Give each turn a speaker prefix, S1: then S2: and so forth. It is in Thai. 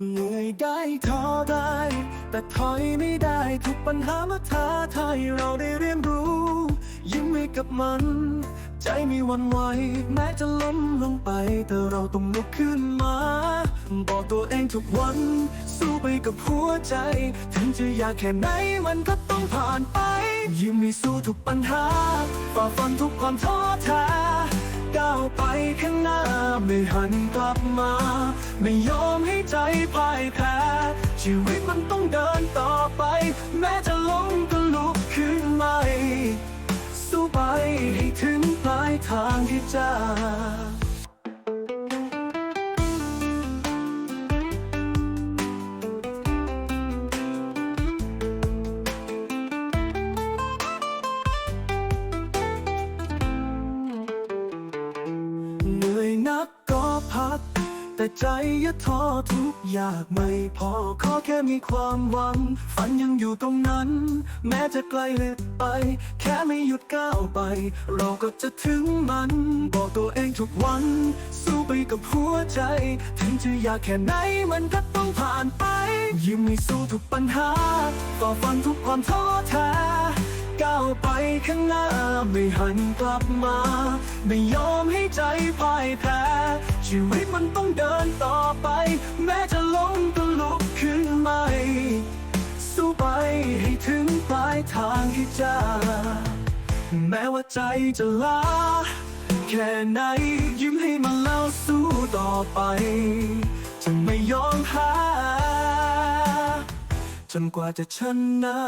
S1: เหนื่อยได้ท้อได้ แต่ถอยไม่ได้ทุกปัญหามาท้าทายเราได้เรียนรู้ ยิ้มให้กับมัน ใจมีวันไหวแม้จะล้มลงไป แต่เราต้องลุกขึ้นมา บอกตัวเองทุกวัน สู้ไปกับหัวใจ ถึงจะยากแค่ไหนมันก็ต้องผ่านไป ยิ้มให้สู้ทุกปัญหาฝ่าฟันทุกความท้อแท้ ก้าวไปข้างหน้า ไม่หันกลับมา ไม่ยอมให้ใจพ่ายแพ้ ชีวิตมันต้องเดินต่อไป แม้จะล้มก็ลุกขึ้นใหม่ สู้ไปให้ถึงปลายทางที่จะ พัก แต่ใจอย่าท้อทุกอยากไม่พอขอแค่มีความหวัง ฝันยังอยู่ตรงนั้น แม้จะไกลเลือไป แค่ไม่หยุดก้าวไป เราก็จะถึงมัน บอกตัวเองทุกวัน สู้ไปกับหัวใจ ถึงจะอยากแค่ไหนมันก็ต้องผ่านไป ยิ้มให้สู้ทุกปัญหาต่อฟันทุกความท้อแท้ก้าวไปข้างหน้าไม่หันกลับมา ไม่ยอมให้ใจพ่ายแพ้ ชีวิตมันต้องเดินต่อไป แม้จะล้มก็ลุกขึ้นใหม่ สู้ไปให้ถึงปลายทางที่จะแม้ว่าใจจะล้าแค่ไหน ยิ้มให้มันแล้วสู้ต่อไปจะไม่ยอมแพ้จนกว่าจะชนะ